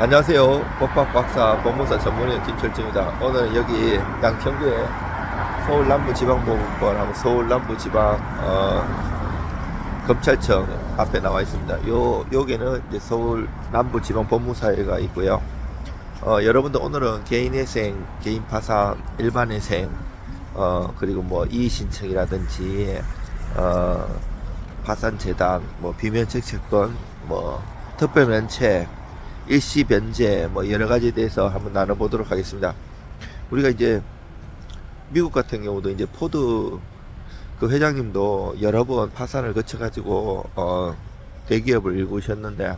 안녕하세요. 법학 박사 법무사 전문의 김철중입니다. 오늘 여기 양평구에 서울 남부지방법원하고 서울 남부지방 어, 검찰청 앞에 나와 있습니다. 요 여기는 이제 서울 남부지방 법무사회가 있고요. 어, 여러분들 오늘은 개인회생, 개인 파산, 일반회생, 어, 그리고 뭐 이의 신청이라든지 어, 파산재단, 뭐 비면책 채권, 뭐 특별면책, 일시 변제 뭐 여러 가지에 대해서 한번 나눠보도록 하겠습니다. 우리가 이제 미국 같은 경우도 이제 포드 그 회장님도 여러 번 파산을 거쳐가지고 어 대기업을 일구셨는데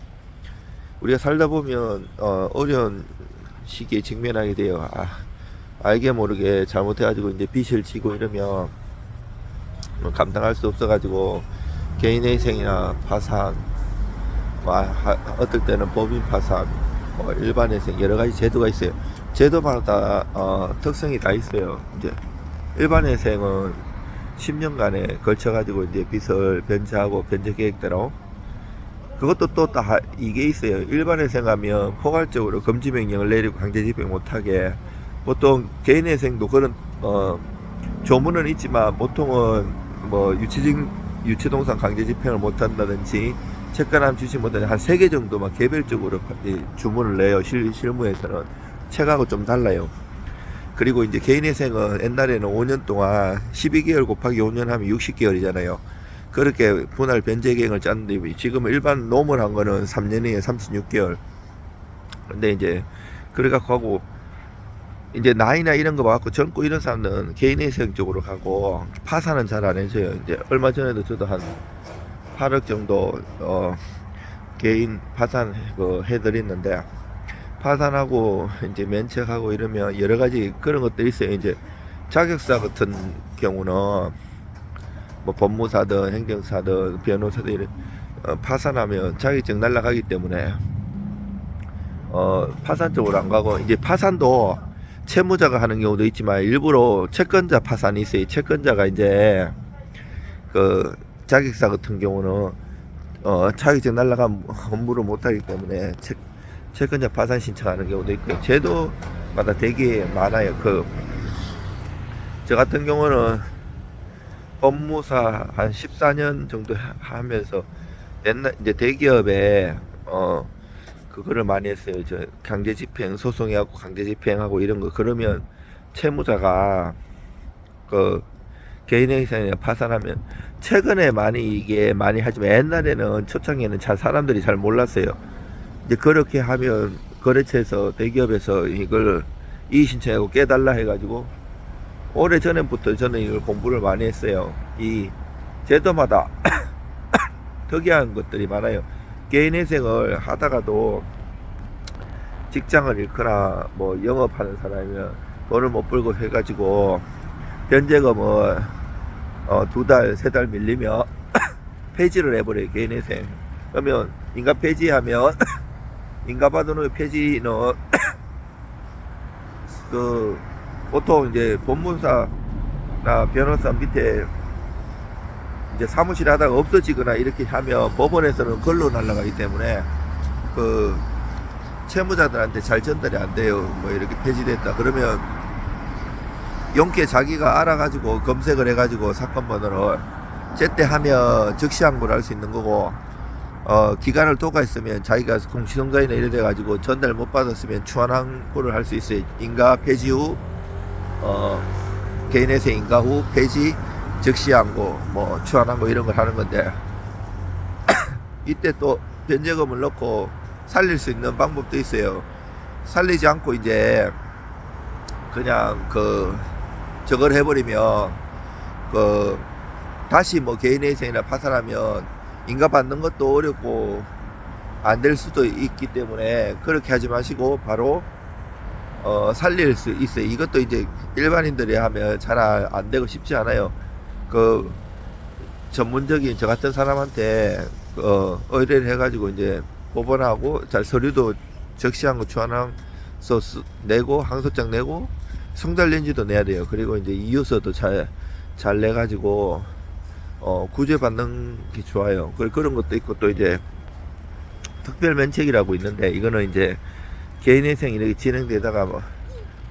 우리가 살다 보면 어 어려운 시기에 직면하게 돼요. 아, 알게 모르게 잘못해가지고 이제 빚을 지고 이러면 뭐 감당할 수 없어가지고 개인의 희생이나 파산 어떨 때는 법인 파산, 뭐 일반회생 여러 가지 제도가 있어요. 제도마다 어, 특성이 다 있어요. 이제 일반회생은 10년간에 걸쳐 가지고 이제 빚을 변제하고 변제 계획대로 그것도 또 다 이게 있어요. 일반회생하면 포괄적으로 금지 명령을 내리고 강제 집행 못하게 보통 개인회생도 그런 어, 조문은 있지만 보통은 뭐 유치직 유치동산 강제 집행을 못한다든지 책가람 못하는 한 세 개 정도만 개별적으로 이 주문을 내요. 실, 실무에서는 책하고 좀 달라요. 그리고 이제 개인회생은 옛날에는 5년 동안 12개월 곱하기 5년 하면 60개월이잖아요. 그렇게 분할 변제 계획을 짰는데 지금 일반 노멀 한 거는 3년이에요. 36개월. 근데 이제 그래갖고 하고 이제 나이나 이런 거 봐갖고 젊고 이런 사람들은 개인회생 쪽으로 가고 파산은 잘 안 해줘요. 이제 얼마 전에도 저도 한 8억 정도 어 개인 파산 그 해드렸는데 파산하고 이제 면책하고 이러면 여러 가지 그런 것들이 있어요. 이제 자격사 같은 경우는 뭐 법무사든 행정사든 변호사든 어, 파산하면 자격증 날라가기 때문에 어 파산 쪽으로 안 가고 이제 파산도 채무자가 하는 경우도 있지만 일부러 채권자 파산이 있어요. 채권자가 이제 그 자격사 같은 경우는 어 자격증 날라가면 업무를 못하기 때문에 채, 채권자 파산 신청하는 경우도 있고 제도마다 되게 많아요. 그 저 같은 경우는 법무사 한 14년 정도 하- 하면서 옛날 이제 대기업에 어 그거를 많이 했어요. 저 강제 집행 소송해갖고 강제 집행하고 이런 거 그러면 채무자가 그 개인회생에 파산하면 최근에 많이 이게 많이 하지만 옛날에는 초창기에는 잘 사람들이 잘 몰랐어요. 이제 그렇게 하면 거래처에서 대기업에서 이걸 이의 신청하고 깨달라 해가지고 오래 전에부터 저는 이걸 공부를 많이 했어요. 이 제도마다 특이한 것들이 많아요. 개인회생을 하다가도 직장을 잃거나 뭐 영업하는 사람이면 돈을 못 벌고 해가지고 변제금을 어, 두 달, 세 달 밀리면 폐지를 해버려요, 개인회생. 그러면 인가 폐지하면 인가 받은 후에 폐지는 그 보통 이제 법무사나 변호사 밑에 이제 사무실 하다가 없어지거나 이렇게 하면 법원에서는 걸로 날아가기 때문에 그 채무자들한테 잘 전달이 안 돼요. 뭐 이렇게 폐지됐다. 그러면 용케 자기가 알아가지고 검색을 해가지고 사건 번호를 제때 하면 즉시 항고를 할 수 있는 거고 어 기간을 도과했으면 자기가 공시송가이나 이래 돼가지고 전달 못 받았으면 추한 항고를 할 수 있어요. 인가 폐지 후 어, 개인회생 인가 후 폐지 즉시 항고 뭐 추한 항고 이런 걸 하는 건데 이때 또 변제금을 넣고 살릴 수 있는 방법도 있어요. 살리지 않고 이제 그냥 그 저걸 해버리면 그 다시 뭐 개인회생이나 파산하면 인가 받는 것도 어렵고 안 될 수도 있기 때문에 그렇게 하지 마시고 바로 어 살릴 수 있어요. 이것도 이제 일반인들이 하면 잘 안 되고 쉽지 않아요. 그 전문적인 저 같은 사람한테 어 의뢰를 해가지고 이제 법원하고 잘 서류도 적시한 거 쓰- 내고 항소장 내고 성달렌지도 내야 돼요. 그리고 이제 이유서도 잘 잘 내가지고 어 구제 받는 게 좋아요. 그 그런 것도 있고 또 이제 특별 면책이라고 있는데 이거는 이제 개인회생이 이렇게 진행되다가 뭐,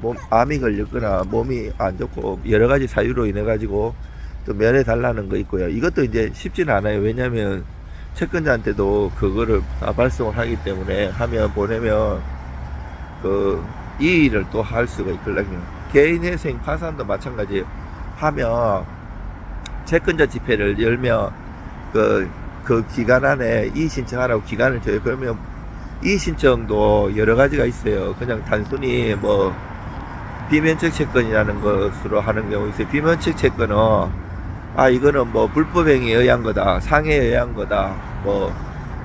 몸, 암이 걸렸거나 몸이 안 좋고 여러 가지 사유로 인해 가지고 또 면회 달라는 거 있고요. 이것도 이제 쉽지는 않아요. 왜냐하면 채권자한테도 그거를 다 발송을 하기 때문에 하면 보내면 그 이 일을 또 할 수가 있거든요. 개인회생 파산도 마찬가지예요. 하면 채권자 집회를 열면 그, 그 기간 안에 이 신청하라고 기간을 줘요. 그러면 이 신청도 여러 가지가 있어요. 그냥 단순히 뭐 비면책 채권이라는 것으로 하는 경우 있어요. 비면책 채권은 아 이거는 뭐 불법행위에 의한 거다, 상해에 의한 거다, 뭐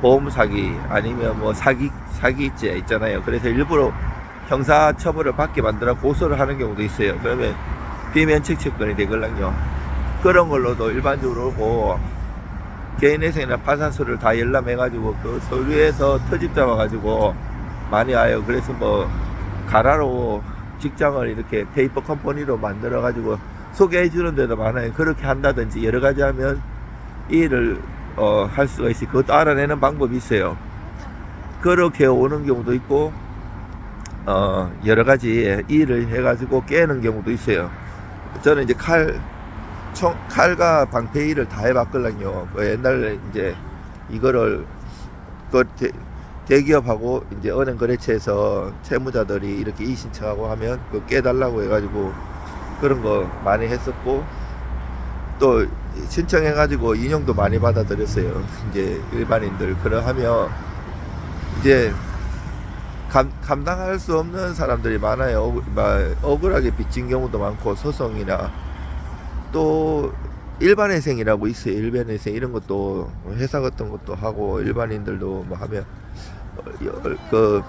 보험 사기 아니면 뭐 사기 사기죄 있잖아요. 그래서 일부러 형사 처벌을 받게 만들어 고소를 하는 경우도 있어요. 그러면 비면책 채권이 되걸랑요. 그런 걸로도 일반적으로 뭐 개인회생이나 파산서를 다 열람해가지고 그 서류에서 터집 잡아가지고 많이 와요. 그래서 뭐 가라로 직장을 이렇게 페이퍼 컴퍼니로 만들어가지고 소개해 주는 데도 많아요. 그렇게 한다든지 여러 가지 하면 이 일을 어, 할 수가 있어요. 그것도 알아내는 방법이 있어요. 그렇게 오는 경우도 있고 어, 여러 가지 일을 해가지고 깨는 경우도 있어요. 저는 이제 칼, 총, 칼과 방패 일을 다 해봤거든요. 그 옛날에 이제 이거를 그 대, 대기업하고 이제 은행 거래처에서 채무자들이 이렇게 이 신청하고 하면 그 깨달라고 해가지고 그런 거 많이 했었고 또 신청해가지고 인용도 많이 받아들였어요. 이제 일반인들 그러하면 이제 감, 감당할 수 없는 사람들이 많아요. 억, 막 억울하게 빚진 경우도 많고 소송이나 또 일반회생이라고 있어요. 일반회생 이런 것도 회사 같은 것도 하고 일반인들도 뭐 하면 어, 열- 그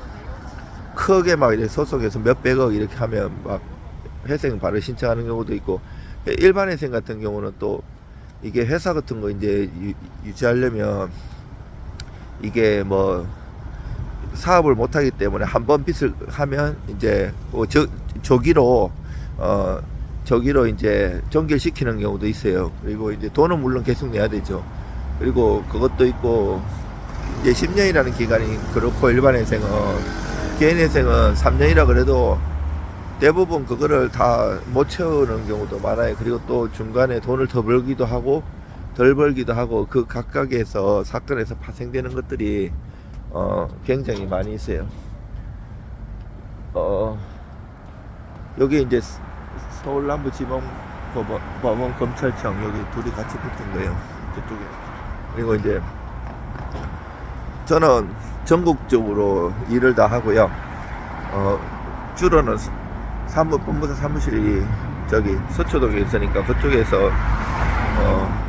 크게 막 이렇게 소송해서 몇백억 이렇게 하면 막 회생 바로 신청하는 경우도 있고 일반회생 같은 경우는 또 이게 회사 같은 거 이제 유, 유지하려면 이게 뭐 사업을 못하기 때문에 한 번 빚을 하면 이제 뭐 저, 조기로 어 저기로 이제 종결시키는 경우도 있어요. 그리고 이제 돈은 물론 계속 내야 되죠. 그리고 그것도 있고 이제 10년이라는 기간이 그렇고 일반 회생은 개인 회생은 3년이라 그래도 대부분 그거를 다 못 채우는 경우도 많아요. 그리고 또 중간에 돈을 더 벌기도 하고 덜 벌기도 하고 그 각각에서 사건에서 파생되는 것들이 어 굉장히 많이 있어요. 어 여기 이제 스- 서울 남부지방법원 법원 검찰청 여기 둘이 같이 붙은 거예요. 저쪽에 그리고 이제 저는 전국적으로 일을 다 하고요. 어 주로는 스- 사무 본부사 사무실이 저기 서초동에 있으니까 그쪽에서 어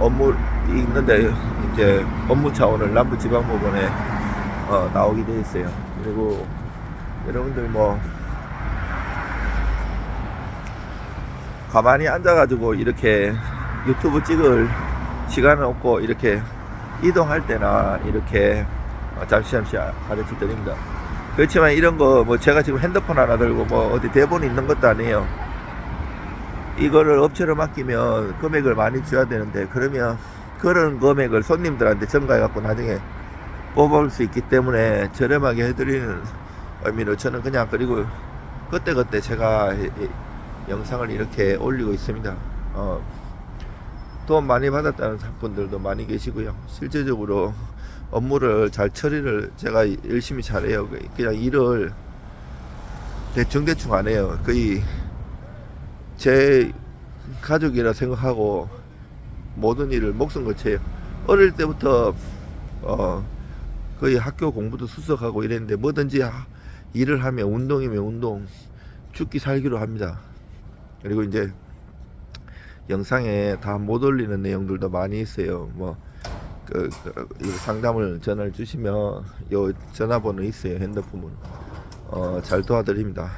업무 있는데 이제 업무 차원을 남부지방법원에 어, 나오게 돼 있어요. 그리고 여러분들 뭐 가만히 앉아가지고 이렇게 유튜브 찍을 시간은 없고 이렇게 이동할 때나 이렇게 어, 잠시 잠시 가르쳐 드립니다. 그렇지만 이런 거 뭐 제가 지금 핸드폰 하나 들고 뭐 어디 대본이 있는 것도 아니에요. 이거를 업체로 맡기면 금액을 많이 줘야 되는데 그러면 그런 금액을 손님들한테 전가해 갖고 나중에 뽑아올 수 있기 때문에 저렴하게 해드리는 의미로 저는 그냥 그리고 그때그때 제가 영상을 이렇게 올리고 있습니다. 어, 돈 많이 받았다는 분들도 많이 계시고요. 실제적으로 업무를 잘 처리를 제가 열심히 잘해요. 그냥 일을 대충대충 안 해요. 거의 제 가족이라 생각하고 모든 일을 목숨 걸쳐요. 어릴 때부터 어 거의 학교 공부도 수석하고 이랬는데 뭐든지 하- 일을 하면 운동이면 운동 죽기 살기로 합니다. 그리고 이제 영상에 다 못 올리는 내용들도 많이 있어요. 뭐 그, 그, 이 상담을 전화를 주시면 요 전화번호 있어요. 핸드폰 번호. 어, 잘 도와드립니다.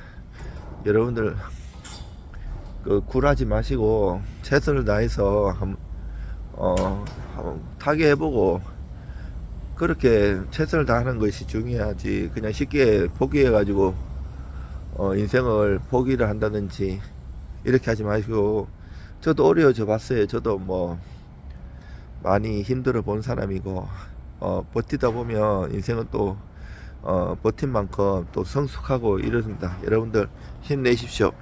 여러분들 그 굴하지 마시고 최선을 다해서 한, 어, 타게 해보고 그렇게 최선을 다하는 것이 중요하지 그냥 쉽게 포기해가지고 어, 인생을 포기를 한다든지 이렇게 하지 마시고 저도 어려워져 봤어요. 저도 뭐 많이 힘들어 본 사람이고 어, 버티다 보면 인생은 또 어, 버틴 만큼 또 성숙하고 이렇습니다. 여러분들 힘내십시오.